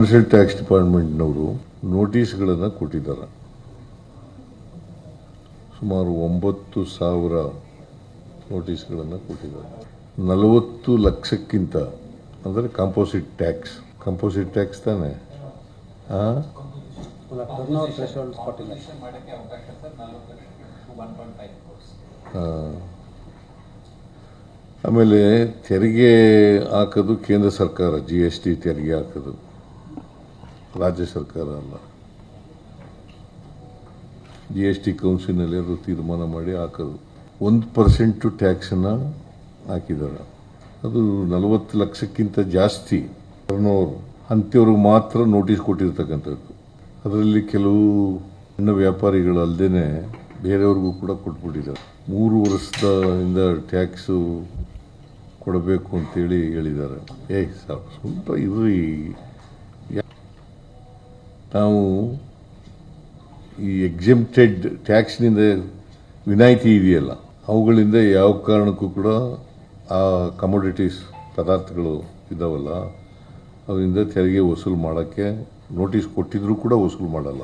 Commercial tax ಡಿಪಾರ್ಟ್ಮೆಂಟ್ನವರು ನೋಟಿಸ್ಗಳನ್ನು ಕೊಟ್ಟಿದ್ದಾರೆ. ಸುಮಾರು ಒಂಬತ್ತು ಸಾವಿರ ನೋಟಿಸ್ಗಳನ್ನು ಕೊಟ್ಟಿದ್ದಾರೆ. ನಲವತ್ತು ಲಕ್ಷಕ್ಕಿಂತ, ಅಂದರೆ ಕಾಂಪೋಸಿಟ್ ಟ್ಯಾಕ್ಸ್ ಕಾಂಪೋಸಿಟ್ ಟ್ಯಾಕ್ಸ್ ತಾನೆ? ಆಮೇಲೆ ತೆರಿಗೆ ಹಾಕೋದು ಕೇಂದ್ರ ಸರ್ಕಾರ ಜಿ ಎಸ್ ಟಿ ತೆರಿಗೆ ಹಾಕೋದು. ರಾಜ್ಯ ಸರ್ಕಾರ ಅಲ್ಲ. ಜಿ ಎಸ್ ಟಿ ಕೌನ್ಸಿಲ್ನಲ್ಲಿ ಅದು ತೀರ್ಮಾನ ಮಾಡಿ ಹಾಕೋದು. ಒಂದು ಪರ್ಸೆಂಟು ಟ್ಯಾಕ್ಸನ್ನು ಹಾಕಿದ್ದಾರೆ ಅದು ನಲವತ್ತು ಲಕ್ಷಕ್ಕಿಂತ ಜಾಸ್ತಿ ಅವರು ಅಂಥವ್ರಿಗೆ ಮಾತ್ರ ನೋಟಿಸ್ ಕೊಟ್ಟಿರ್ತಕ್ಕಂಥದ್ದು. ಅದರಲ್ಲಿ ಕೆಲವು ಸಣ್ಣ ವ್ಯಾಪಾರಿಗಳು ಅಲ್ಲದೆ ಬೇರೆಯವ್ರಿಗೂ ಕೂಡ ಕೊಟ್ಬಿಟ್ಟಿದ್ದಾರೆ. ಮೂರು ವರ್ಷದಿಂದ ಟ್ಯಾಕ್ಸು ಕೊಡಬೇಕು ಅಂತೇಳಿ ಹೇಳಿದ್ದಾರೆ. ಏಯ್ ಸರ್ ಸ್ವಲ್ಪ ಇರ್ರಿ. ಯಾ- ನಾವು ಈ ಎಕ್ಸಿಮ್ಟೆಡ್ ಟ್ಯಾಕ್ಸ್ನಿಂದ ವಿನಾಯಿತಿ ಇದೆಯಲ್ಲ, ಅವುಗಳಿಂದ ಯಾವ ಕಾರಣಕ್ಕೂ ಕೂಡ ಆ ಕಮೋಡಿಟೀಸ್ ಪದಾರ್ಥಗಳು ಇದ್ದಾವಲ್ಲ ಅವರಿಂದ ತೆರಿಗೆ ವಸೂಲು ಮಾಡೋಕ್ಕೆ ನೋಟಿಸ್ ಕೊಟ್ಟಿದ್ರೂ ಕೂಡ ವಸೂಲು ಮಾಡಲ್ಲ.